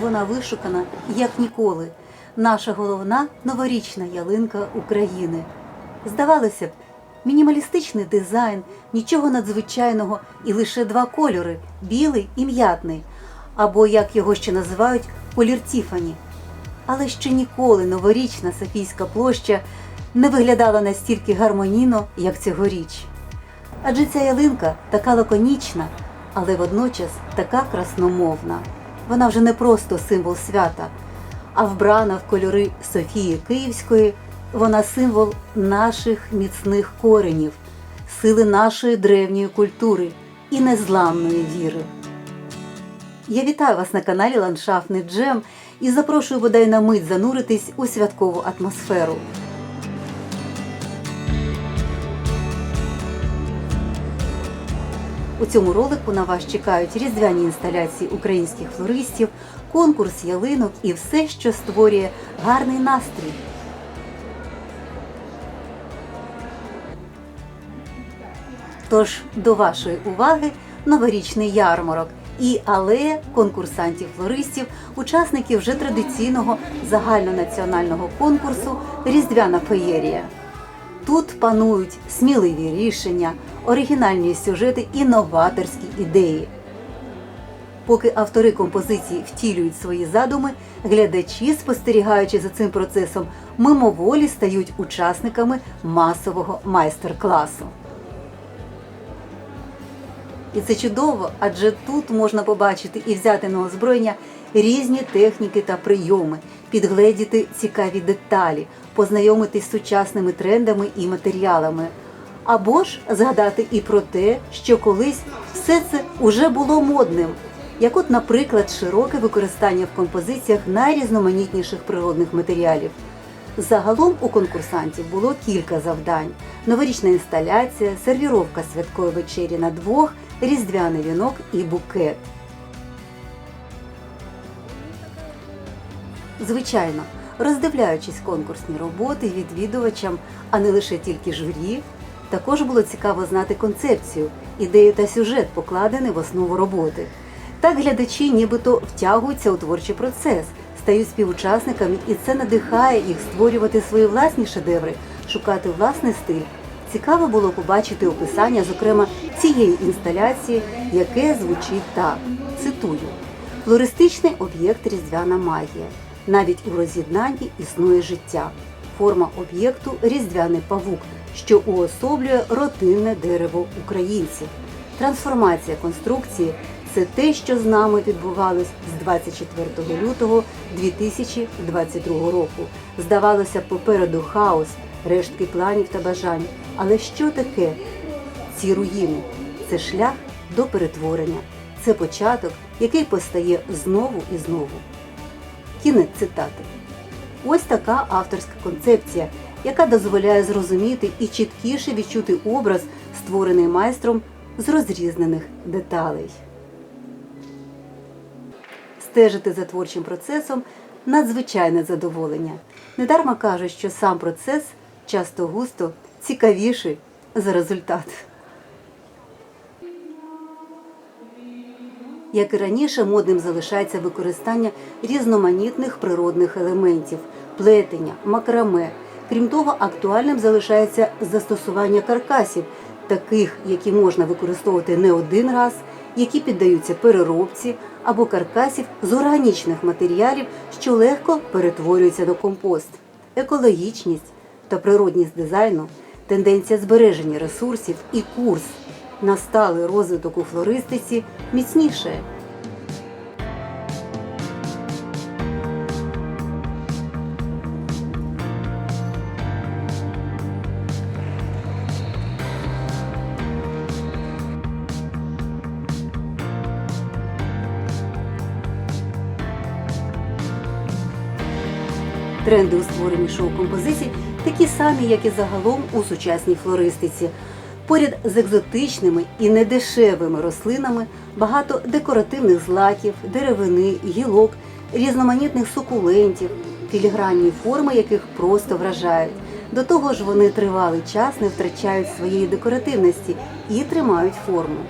вона вишукана як ніколи. Наша головна новорічна ялинка України. Здавалося б, мінімалістичний дизайн, нічого надзвичайного і лише два кольори білий і м'ятний, або як його ще називають колір Тіфані. Але ще ніколи новорічна Софійська площа не виглядала настільки гармонійно, як цьогоріч. Адже ця ялинка така лаконічна, але водночас така красномовна. Вона вже не просто символ свята, а вбрана в кольори Софії Київської, вона символ наших міцних коренів, сили нашої древньої культури і незламної віри. Я вітаю вас на каналі Ландшафтний Джем і запрошую бодай на мить зануритись у святкову атмосферу. У цьому ролику на вас чекають різдвяні інсталяції українських флористів, конкурс ялинок і все, що створює гарний настрій. Тож до вашої уваги новорічний ярмарок і алея конкурсантів-флористів, учасників вже традиційного загальнонаціонального конкурсу Різдвяна феєрія. Тут панують сміливі рішення, оригінальні сюжети і новаторські ідеї. Поки автори композиції втілюють свої задуми, глядачі, спостерігаючи за цим процесом, мимоволі стають учасниками масового майстер-класу. І це чудово, адже тут можна побачити і взяти на озброєння різні техніки та прийоми, підгледіти цікаві деталі, познайомитись з сучасними трендами і матеріалами. Або ж згадати і про те, що колись все це уже було модним, як от, наприклад, широке використання в композиціях найрізноманітніших природних матеріалів. Загалом у конкурсантів було кілька завдань: новорічна інсталяція, сервіровка святкової вечері на двох, різдвяний вінок і букет. Звичайно, роздивляючись конкурсні роботи відвідувачам, а не лише тільки журі, також було цікаво знати концепцію, ідею та сюжет, покладений в основу роботи. Так глядачі нібито втягуються у творчий процес, стають співучасниками, і це надихає їх створювати свої власні шедеври, шукати власний стиль. Цікаво було побачити описання, зокрема, цієї інсталяції, яке звучить так: цитую: флористичний об'єкт різдвяна магія. Навіть у роз'єднанні існує життя. Форма об'єкту різдвяний павук, що уособлює родинне дерево українців. Трансформація конструкції це те, що з нами відбувалось з 24 лютого 2022 року. Здавалося, попереду хаос, рештки планів та бажань. Але що таке ці руїни? Це шлях до перетворення, це початок, який постає знову і знову. Кінець цитати. Ось така авторська концепція, яка дозволяє зрозуміти і чіткіше відчути образ, створений майстром з розрізнених деталей. Стежити за творчим процесом надзвичайне задоволення. Недарма кажуть, що сам процес часто густо цікавіший за результат. Як і раніше, модним залишається використання різноманітних природних елементів, плетення, макраме. Крім того, актуальним залишається застосування каркасів, таких, які можна використовувати не один раз, які піддаються переробці або каркасів з органічних матеріалів, що легко перетворюються на компост. Екологічність та природність дизайну, тенденція збереження ресурсів і курс на сталий розвиток у флористиці міцніше. Тренди у створенні шоу-композицій такі самі, як і загалом у сучасній флористиці. Поряд з екзотичними і недешевими рослинами багато декоративних злаків, деревини, гілок, різноманітних сукулентів, філігранні форми яких просто вражають. До того ж, вони тривалий час не втрачають своєї декоративності і тримають форму.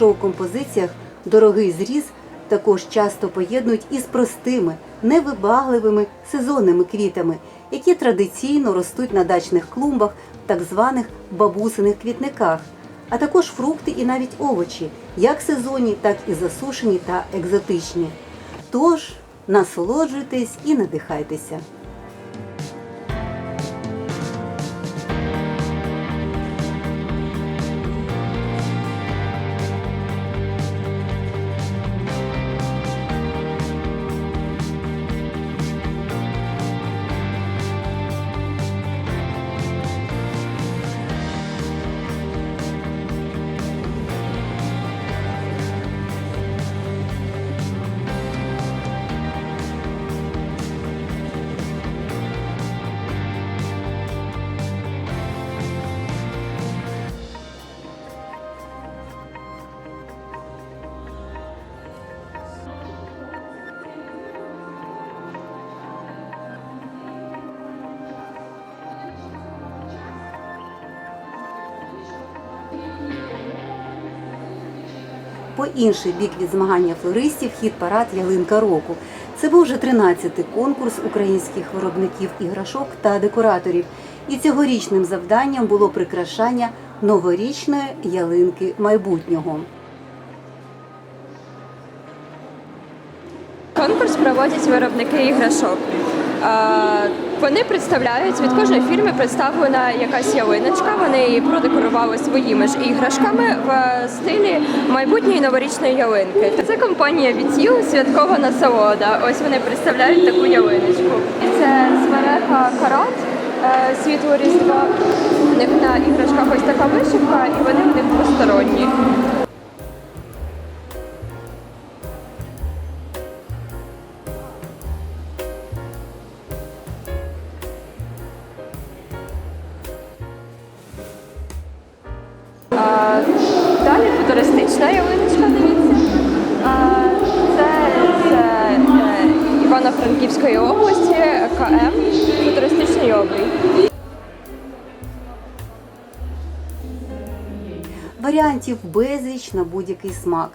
Шоу-композиціях дорогий зріз також часто поєднують із простими, невибагливими сезонними квітами, які традиційно ростуть на дачних клумбах, так званих бабусиних квітниках, а також фрукти і навіть овочі, як сезонні, так і засушені та екзотичні. Тож насолоджуйтесь і надихайтеся. По інший бік від змагання флористів хід парад Ялинка року. Це був вже 13-й конкурс українських виробників іграшок та декораторів. І цьогорічним завданням було прикрашання новорічної ялинки майбутнього. Конкурс проводять виробники іграшок. Вони представляють від кожної фірми представлена якась ялиночка. Вони її продекорували своїми ж іграшками в стилі майбутньої новорічної ялинки. Це компанія Вітіл святкова насолода. Ось вони представляють таку ялиночку. Це смерега карат е, світло різдва. У них на іграшках ось така вишивка, і вони в них двосторонні. Футуристична ялиночка, дивіться. Це з е, Івано-Франківської області, КМ, футуристичний обрій. Варіантів безліч на будь-який смак.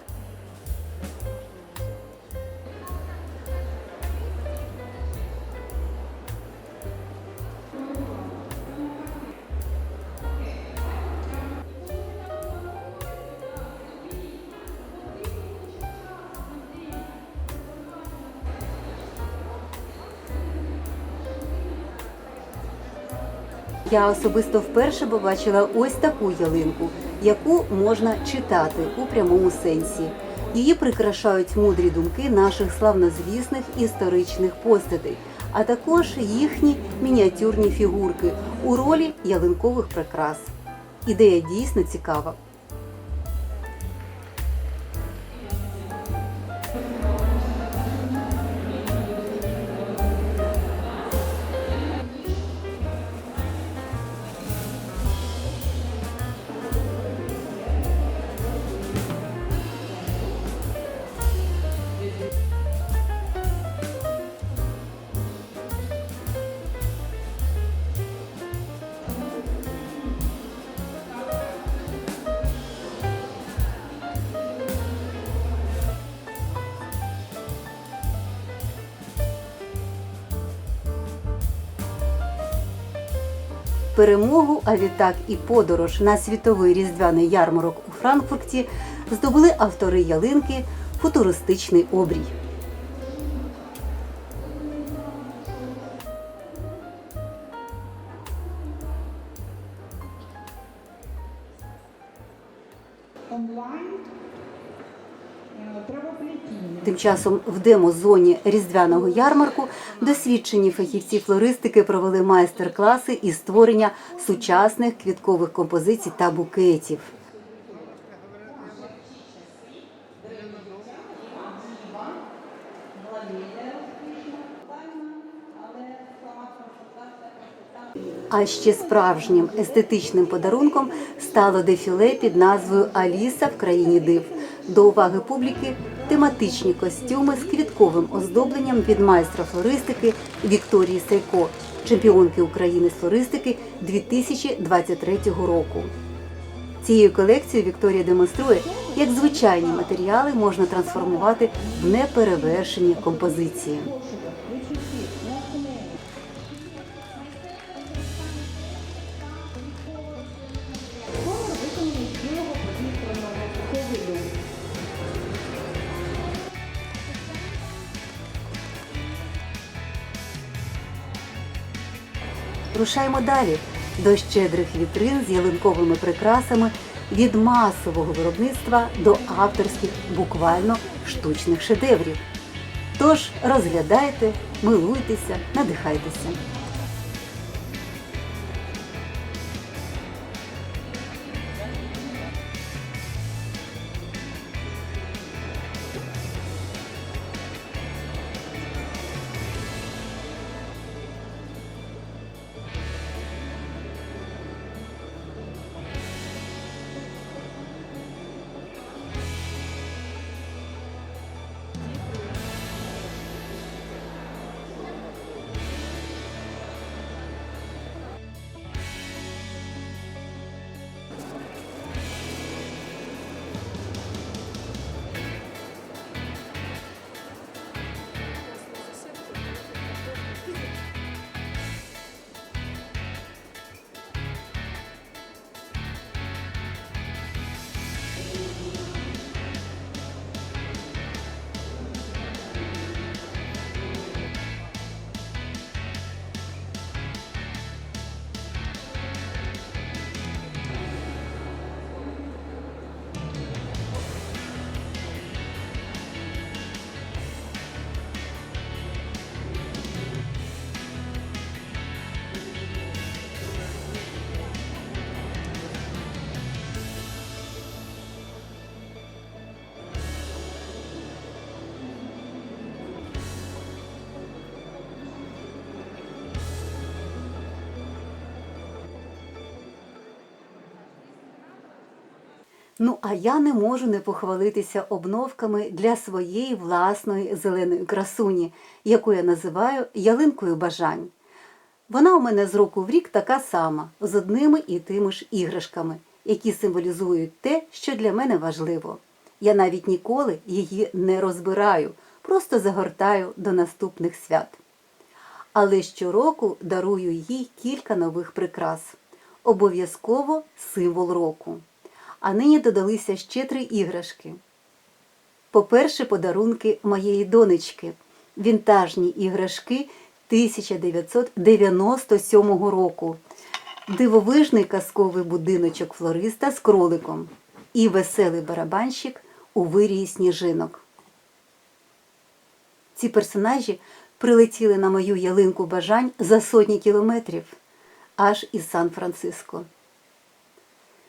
Я особисто вперше побачила ось таку ялинку, яку можна читати у прямому сенсі. Її прикрашають мудрі думки наших славнозвісних історичних постатей, а також їхні мініатюрні фігурки у ролі ялинкових прикрас. Ідея дійсно цікава. Перемогу, а відтак і подорож на світовий різдвяний ярмарок у Франкфурті здобули автори ялинки Футуристичний обрій. Тим часом в демо-зоні різдвяного ярмарку досвідчені фахівці флористики провели майстер-класи із створення сучасних квіткових композицій та букетів. А ще справжнім естетичним подарунком стало дефіле під назвою Аліса в країні див. До уваги публіки тематичні костюми з квітковим оздобленням від майстра флористики Вікторії Сайко, чемпіонки України з флористики 2023 року. Цією колекцією Вікторія демонструє, як звичайні матеріали можна трансформувати в неперевершені композиції. Рушаємо далі до щедрих вітрин з ялинковими прикрасами від масового виробництва до авторських, буквально штучних шедеврів. Тож розглядайте, милуйтеся, надихайтеся. Ну а я не можу не похвалитися обновками для своєї власної зеленої красуні, яку я називаю ялинкою бажань. Вона у мене з року в рік така сама, з одними і тими ж іграшками, які символізують те, що для мене важливо. Я навіть ніколи її не розбираю, просто загортаю до наступних свят. Але щороку дарую їй кілька нових прикрас. Обов'язково символ року. А нині додалися ще три іграшки. По-перше, подарунки моєї донечки, вінтажні іграшки 1997 року, дивовижний казковий будиночок флориста з кроликом і веселий барабанщик у вирії сніжинок. Ці персонажі прилетіли на мою ялинку бажань за сотні кілометрів, аж із Сан-Франциско.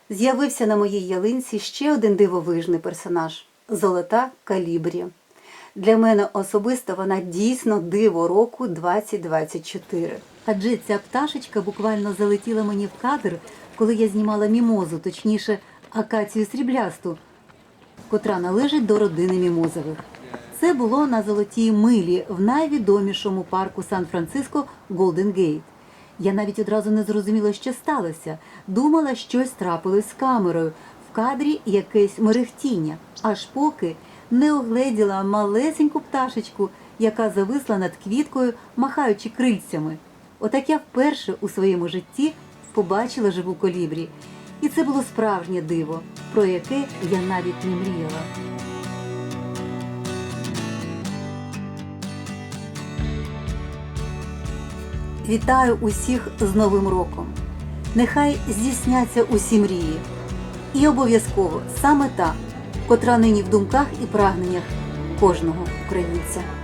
З'явився на моїй ялинці ще один дивовижний персонаж золота калібрі. Для мене особисто вона дійсно диво року 2024. Адже ця пташечка буквально залетіла мені в кадр, коли я знімала мімозу, точніше, акацію сріблясту, котра належить до родини мімозових. Це було на золотій милі в найвідомішому парку Сан-Франциско Голден Гейт. Я навіть одразу не зрозуміла, що сталося. Думала, щось трапилось з камерою. В кадрі якесь мерехтіння, аж поки не огледіла малесеньку пташечку, яка зависла над квіткою, махаючи крильцями. Отак я вперше у своєму житті побачила живу колібрі. І це було справжнє диво, про яке я навіть не мріяла. Вітаю усіх з Новим роком! Нехай здійсняться усі мрії. І обов'язково саме та, котра нині в думках і прагненнях кожного українця.